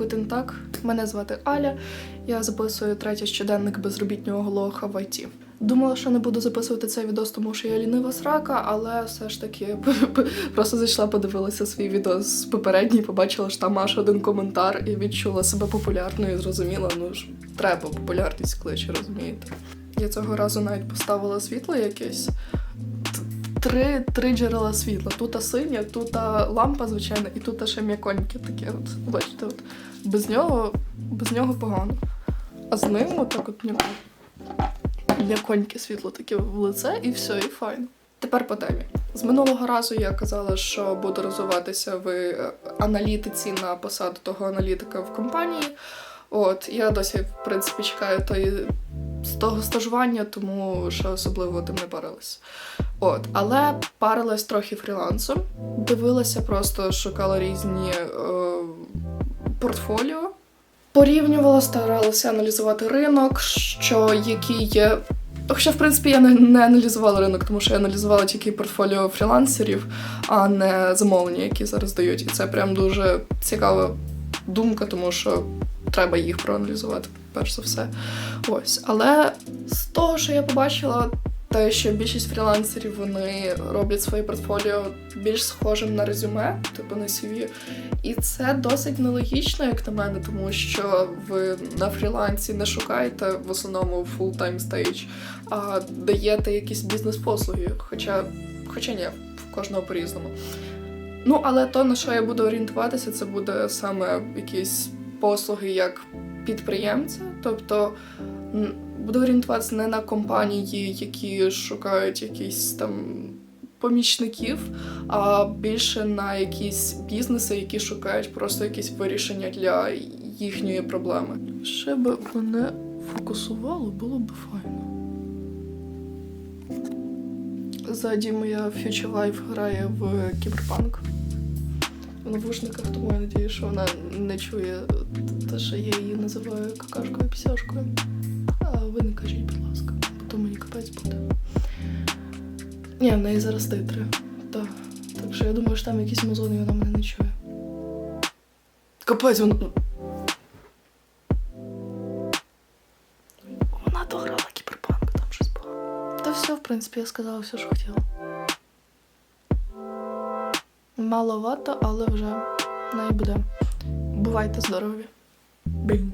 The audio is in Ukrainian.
Гутен так. Мене звати Аля. Я записую третій щоденник безробітнього лоха в ІТ. Думала, що не буду записувати цей відос, тому що я лінива срака, але все ж таки просто зайшла, подивилася свій відос попередній, побачила що там аж один коментар і відчула себе популярною і зрозуміла, ну ж треба популярність кличе, розумієте? Я цього разу навіть поставила світло якесь. Три, три джерела світла. Тут синя, тут лампа, звичайно, і тут ще м'яконьке таке. От, бачите, от. Без нього, без нього погано. А з ним отак от м'яко. М'яконьке світло таке в лице, і все, і файно. Тепер по темі. З минулого разу я казала, що буду розвиватися в е, аналітиці на посаду того аналітика в компанії. От, я досі, в принципі, чекаю тої з того стажування, тому що особливо тим не парилась. От, але парилась трохи фрілансом, дивилася, просто шукала різні е, портфоліо. Порівнювала, старалася аналізувати ринок, що який є. Хоча, в принципі, я не, не аналізувала ринок, тому що я аналізувала тільки портфоліо фрілансерів, а не замовлення, які зараз дають. І це прям дуже цікава думка, тому що треба їх проаналізувати, перш за все. Ось. Але з того, що я побачила, те, що більшість фрілансерів вони роблять своє портфоліо більш схожим на резюме, типу на CV. І це досить нелогічно, як на мене, тому що ви на фрілансі не шукаєте в основному full-time stage, а даєте якісь бізнес-послуги. Хоча, хоча ні, в кожного по-різному. Ну, але то, на що я буду орієнтуватися, це буде саме якісь послуги як підприємця. Тобто буду орієнтуватися не на компанії, які шукають якісь там помічників, а більше на якісь бізнеси, які шукають просто якісь вирішення для їхньої проблеми. Ще би мене фокусувало, було б файно. Ззаді моя Future Life грає в кіберпанк. В навушниках, тому я надію, що вона не чує те, що я її називаю какашкою пісяшкою. А ви не кажіть, будь ласка, бо то мені капець буде. Ні, в неї зараз титри. Так. Так що я думаю, що там якісь музони, і вона мене не чує. Капець, вона. Вона дограла кіберпанк, там щось було. Та все, в принципі, я сказала все, що хотіла. Маловато, але вже не буде. Бувайте здорові. Бінь.